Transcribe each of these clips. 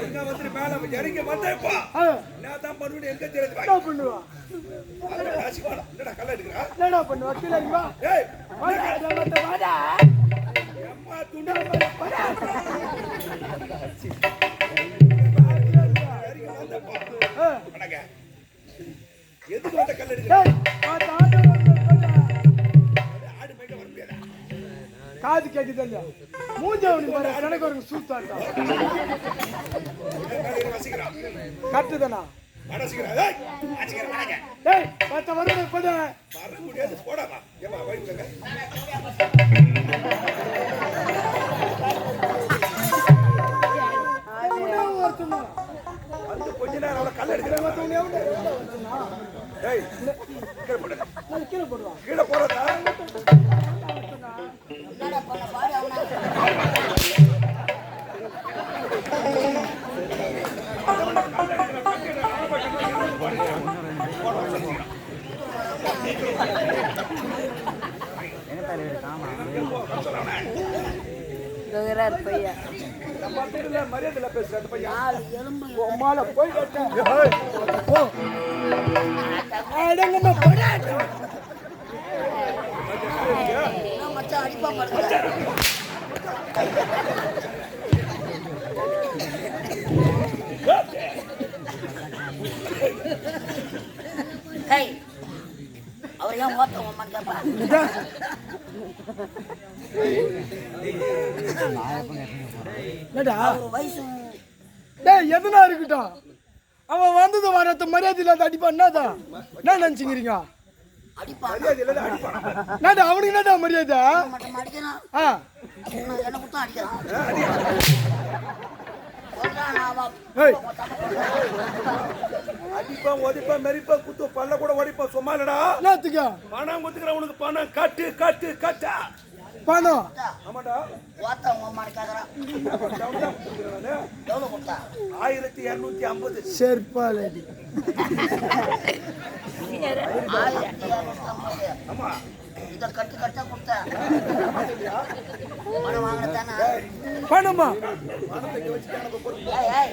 எங்க வந்து மேல இறங்கி வந்தேப்பா நான் தான் பண்ணுவேன் எங்க தெரியாது என்ன பண்ணுவா என்னடா? கல்ல எடுக்கிறா என்னடா பண்ணுவா கீழே ஏய் வாடா, காது கேக்குது இல்லையா? மூஞ்சவனி பாரு எனக்கு ஒரு சூத்தாட்டா மேல வசிக்கிறான் கரெக்டு தானா வடசிக்கிறான் ஏய் மத்த வருது போட போடாமா ஏமா கொஞ்ச நேரம் கல்ல எடுக்கிறேன் மரியாதையில பேசுற பையன். போய் என்ன மச்சான் அடிப்பா படுத்துற ஹேய் அவர் ஏன் கேப்பா என்னடா அவர் வயசு டேய் எதுனா இருக்கட்டும் அவன் வந்தது வரது மரியாதை இல்லாத அடிப்பான் என்னதான் என்ன நினைச்சுக்கிறீங்க என்னடா அவனுக்கு என்னடா மரியாதை அடிப்பான் ஒதிப்பான் மெரிப்பான் குத்து பல்ல கூட ஒடிப்பான். சும்மா இல்லடா. என்னத்துக்கு? பணம் குத்துக்கிறவனுக்கு பணம். கட்டு கட்டு கட்டா. பணம். ஆமாடா. ஓத்த கேக்குறான். கொடுத்தா? ஆயிரத்தி இருநூத்தி ஐம்பது. செருப்பாலடி. ஆயிரத்தி இருநூத்தி ஐம்பது. ஆமா. இதை கட்டு கட்டா கொடுத்தேன் பணமா ஏய்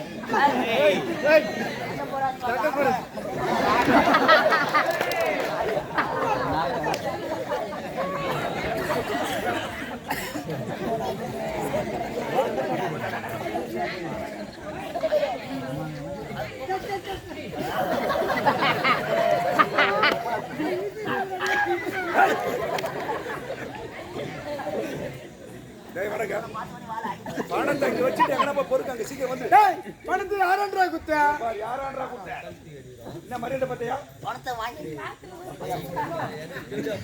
ஏய் ஏய் என்ன போறான்னு பாரு. டேய் வணக்கம் பணத்தை இங்க வச்சுட்டு எங்கடா பொறுக்க அங்க சீக்கிரம் வந்து. டேய் பணத்துக்கு ஆறாண்டா குத்த யாரான்றா குத்த என்ன மரியாதை பார்த்தியா? பணத்தை வாங்கி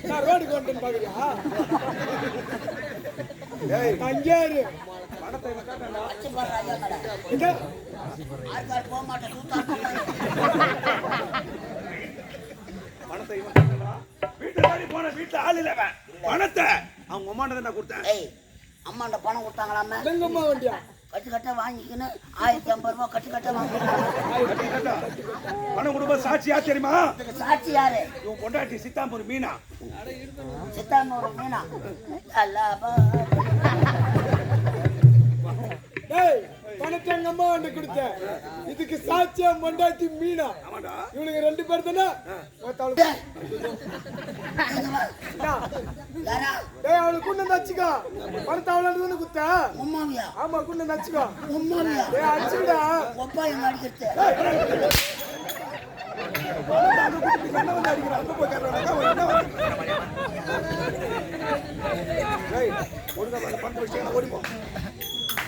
நான் ரோடு கொண்டு பாக்குறியா? டேய். பணத்தை இவன் காட்டான்டா. வச்சு பாரு ராஜா கடை இந்த ஆட்கார் போக மாட்டேன் பணத்தை. வீட்டுல தாடி போன வீட்டுல ஆள் இல்ல அவன். பணத்தை. அவங்க அம்மாண்ட நான் கொடுத்தேன். அம்மாண்ட பணம் கொடுத்தாங்களாமே? எங்கம்மா வண்டியா? கட்டு கட்ட வாங்கிக்கின்னு ஆயிரத்தி ஐம்பது ரூபாய் கட்டு கட்ட வாங்கிக்கிறாங்க பணம் கொடுப்ப சாட்சியா தெரியுமா? சாட்சி யாரு? இவன் பொண்டாட்டி சித்தாம்பூர் மீனா. சித்தாமூர் மீனா. அல்லாபா டேய் பணத்தை எங்க அம்மா வந்து கொடுத்த. இதுக்கு சாட்சியா மண்டாட்டி மீனா. இவனுக்கு ரெண்டு பேர் தானே? டேய். அவனுக்கு குண்டு நச்சுக்கோ பணத்தை அவளாண்டு தானே குத்த ஆமா குண்டு நச்சுக்கோ டேய் அடிச்சுடா ஒழுங்கா பண்ற விஷயம் ஓடிப்போ?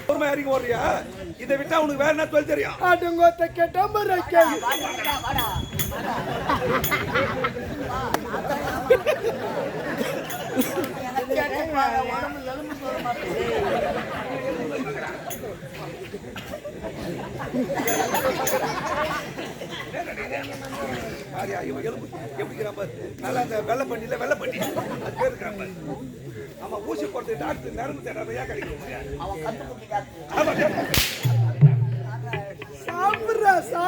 பொறுமை இறங்கி ஓடுறியா? இதை விட்டா உனக்கு வேற என்ன தொழில் தெரியும்? ஆட்டுங்கோத்த கேட்ட மறைக்க. நல்லா அந்த வெள்ளை பண்ணில வெள்ளை பண்ணி அது பேர் இருக்கிறான் பாரு. ஆமா ஊசி போடுறது டாக்டர் நரம்பு தேடாதையா கிடைக்கும். அவன் கண்டுபிடி டாக்டர் ஆமா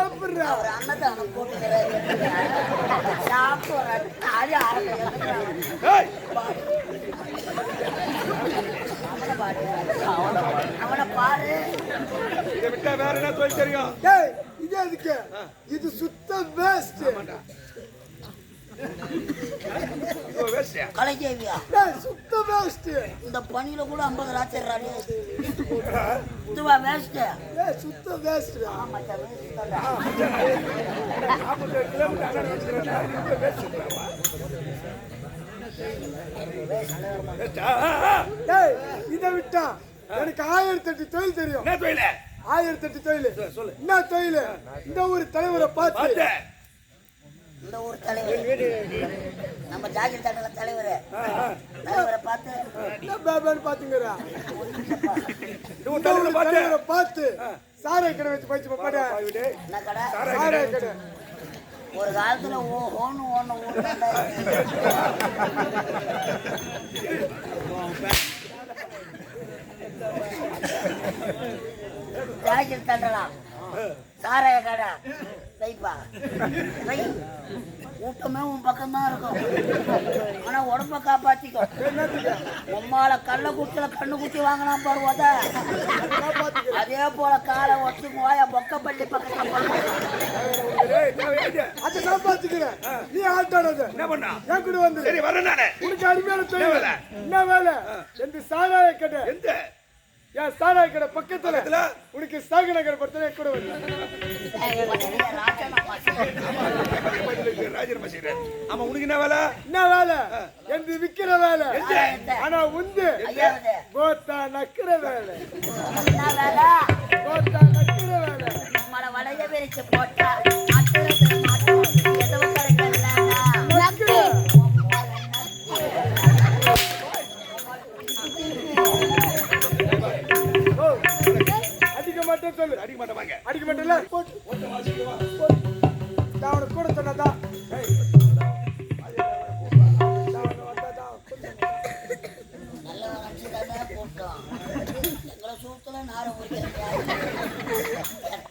சாப்பிடுறா. அவர் அன்னதானம் போட்டுக்கிறாரு சாப்பிட்றாரு அது அவனை பாரு. இதை விட்டா வேற என்ன தொழில் தெரியும்? டேய் இது எதுக்கு? இது சுத்த வேஸ்ட் சுத்த வேஸ்ட் இந்த பனியில கூட ஐம்பது ராத்திரி இதுவா வேஸ்ட் டேய் சுத்த வேஸ்ட் மச்சான் இது விட்டா எனக்கு ஆயிரத்தி எட்டு தொழில் தெரியும் ஆயிரத்தி எட்டு தொழில் சொல்லு. என்ன தொழில் இந்த ஒரு தலைவரை பார்த்து இந்த ஊர் தலைவர். நம்ம ஜாகிர் தண்டல தலைவர். தலைவரை பார்த்து. பேபான்னு பாத்துங்கறா தலைவரை பார்த்து. சாரை கடை வச்சு பயிற்சி பாப்பாடா என்ன கடை? சாரை கடை. ஒரு காலத்துல ஓ ஓன்னு ஓன்னு ஊர் ஜாகிர் தண்டலாம் சாராய கடை. கூட்டமே உன் பக்கம் தான் இருக்கும். ஆனா உடம்ப காப்பாத்திக்கோ. உம்மால கள்ள குத்துல கண்ணு குத்தி வாங்கலாம் பாருவோத அதே போல காலை ஒட்டு பக்கத்துல ஏது? அதை நான் பாத்துக்கிறேன் நீ ஆட்டானது என்ன பண்ணா? என் கூட வந்து. சரி வரேன் நானு. உனக்கு அருமையான? என்ன வேலை? எந்த சாராய கடை? எந்த? என் சாராய கடை பக்கத்துல. பக்கத்துல? உனக்கு சாக நகர் படத்துல கூட வந்து. ஆமா உனக்கு என்ன வேலை? என்ன வேலை? எந்த விக்கிற வேலை? ஆனா உந்து. கோத்தா நக்கிற வேலை? கோத்தா நக்கிற வேலை. நம்மள வளைய விரிச்சு போட்டா சூத்துல நார ஊறிக்கிறீங்க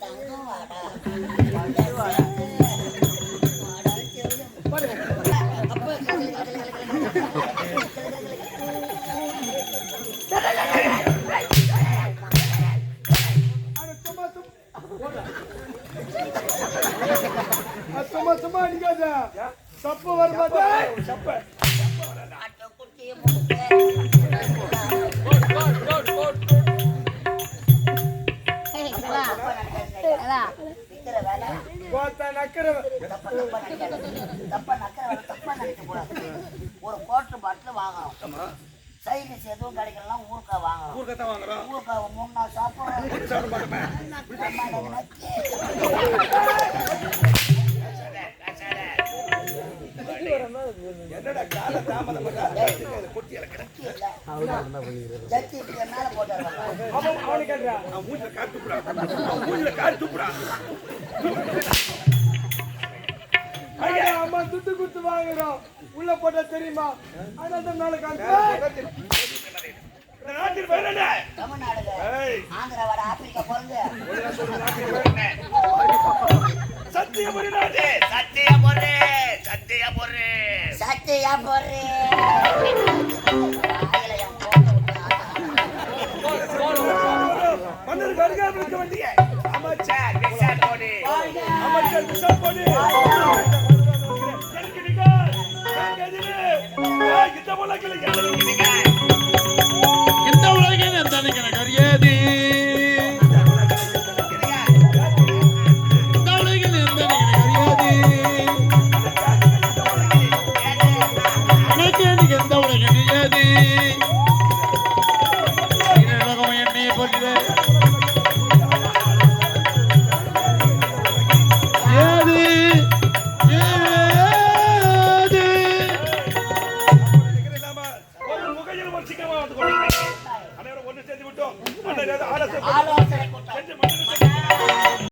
தங்கம் வாடா. சும்மா சும்மா அடிக்காத. சப்ப. ஒரு கோட்டர் பாட்டில் வாங்கணும். ஆமா சைடிஸ் எதுவும் கிடைக்கலாம் ஊருக்கா வாங்கணும். ஊருக்கு தான் வாங்குறோம் ஊருக்கா மூணு நாள் சாப்பிடுறோம் என்னடா கால தாமதம் பண்ணா கொட்டி இறக்குறேன். ஜட்டி இப்படி மேல போட்டாரு அவன் அவனுக்கு கேட்டா அவன் மூஞ்சில கார் துப்புடா அவன் மூஞ்சில கார் துப்புடா ஐயா அம்மா துட்டு குத்து வாங்குறோம். உள்ள போட்டா தெரியுமா? மேல காமிச்சு இந்த நாட்டில் ஆந்திரா வட ஆப்பிரிக்கா பிறந்து ஒழுங்கா ya borre.